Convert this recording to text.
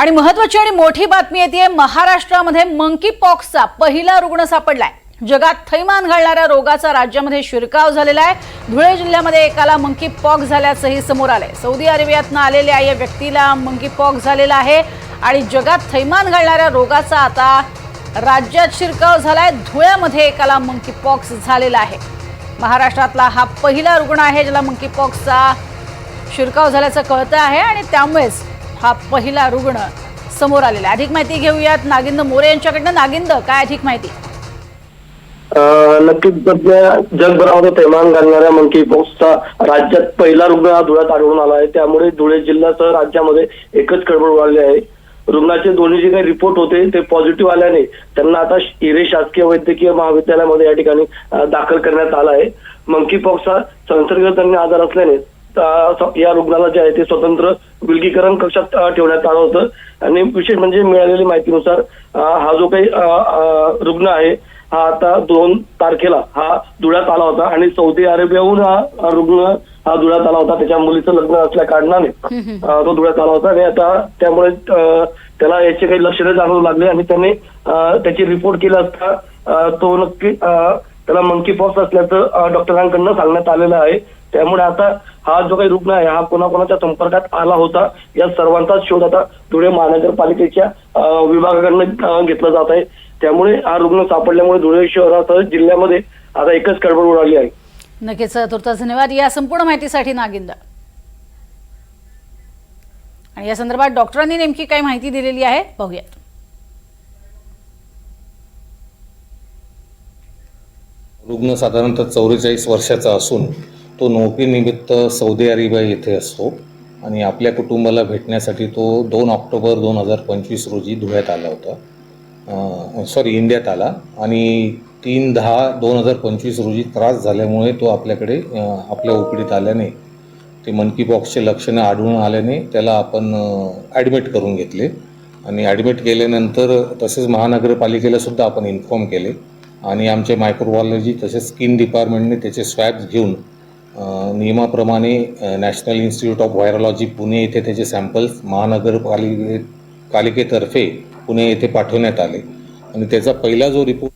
आणि महत्वाची आणि मोठी बातमी येते महाराष्ट्रामध्ये मंकी पॉक्सचा पहिला रुग्ण सापडलाय. जगात थैमान घालणाऱ्या रोगाचा राज्यामध्ये शिरकाव झालेला आहे. धुळे जिल्ह्यामध्ये एकाला मंकी पॉक्स झाल्याचंही समोर आलंय. सौदी अरेबियातनं आलेल्या या व्यक्तीला मंकी पॉक्स झालेला आहे आणि जगात थैमान घालणाऱ्या रोगाचा आता राज्यात शिरकाव झालाय. धुळ्यामध्ये एकाला मंकी पॉक्स झालेला आहे. महाराष्ट्रातला हा पहिला रुग्ण आहे ज्याला मंकी पॉक्सचा शिरकाव झाल्याचं कळतं आहे आणि त्यामुळेच हा पहिला रुग्ण समोर आलेला आहे. अधिक माहिती घेऊयात नागिंद मोरे यांच्याकडनं. नागिंद काय अधिक माहिती? नक्कीच सध्या जगभरामध्ये थैमान घालणाऱ्या मंकी पॉक्सचा राज्यात पहिला रुग्ण हा धुळ्यात आढळून आला आहे. त्यामुळे धुळे जिल्ह्यासह राज्यामध्ये एकच खळबळ उडाली आहे. रुग्णाचे दोन्ही जे काही रिपोर्ट होते ते पॉझिटिव्ह आल्याने त्यांना आता हिरे शासकीय वैद्यकीय महाविद्यालयामध्ये या ठिकाणी दाखल करण्यात आला आहे. मंकी पॉक्स हा संसर्गजन्य आजार असल्याने या रुग्णाला जे आहे ते स्वतंत्र विलगीकरण कक्षात ठेवण्यात आलं होतं. आणि विशेष म्हणजे मिळालेली माहितीनुसार हा जो काही रुग्ण आहे हा आता दोन तारखेला हा धुळ्यात आला होता. आणि सौदी अरेबियाहून हा रुग्ण हा धुळ्यात आला होता. त्याच्या मुलीचं लग्न असल्या कारणाने तो धुळ्यात आला होता. आणि आता त्यामुळे त्याला याचे काही लक्षणे जाणवू लागले आणि त्याने त्याची रिपोर्ट केला असता तो नक्की त्याला मंकी पॉक्स असल्याचं डॉक्टरांकडनं सांगण्यात आलेलं आहे. त्यामुळे आता हा जो काही रुग्ण आहे हा कोणाकोणाच्या संपर्कात आला होता या सर्वांचाच शोध आता धुळे महानगरपालिकेच्या विभागाकडनं घेतला जात आहे. त्यामुळे हा रुग्ण सापडल्यामुळे धुळे शहरासह जिल्ह्यामध्ये आता एकच खळबळ उडाली आहे. नक्कीच तुर्तास धन्यवाद. या संपूर्ण माहितीसाठी नागिंद. आणि या संदर्भात डॉक्टरांनी नेमकी काय माहिती दिलेली आहे पाहूयात रुग्ण साधारणतः चौवेचाळीस वर्षाचा असून तो नोकरीनिमित्त सौदी अरेबिया येथे असतो आणि आपल्या कुटुंबाला भेटण्यासाठी तो दोन ऑक्टोबर दोन हजार पंचवीस रोजी धुळ्यात आला होता. सॉरी इंडियात आला आणि तीन दहा दोन हजार पंचवीस रोजी त्रास झाल्यामुळे तो आपल्याकडे आपल्या ओपीडीत आल्याने ते मनकी बॉक्सचे लक्षणं आढळून आल्याने त्याला आपण ॲडमिट करून घेतले. आणि ॲडमिट केल्यानंतर तसेच महानगरपालिकेला सुद्धा आपण इन्फॉर्म केले. आणि आमचे मायक्रोबायोलॉजी तसेच स्किन डिपार्टमेंटने त्याचे स्वॅब्स घेऊन नियमाप्रमाणे national institute of virology Pune येथे त्याचे सॅम्पल्स महानगरपालिके पालिकेतर्फे पुणे येथे पाठवण्यात आले. आणि त्याचा पहिला जो रिपोर्ट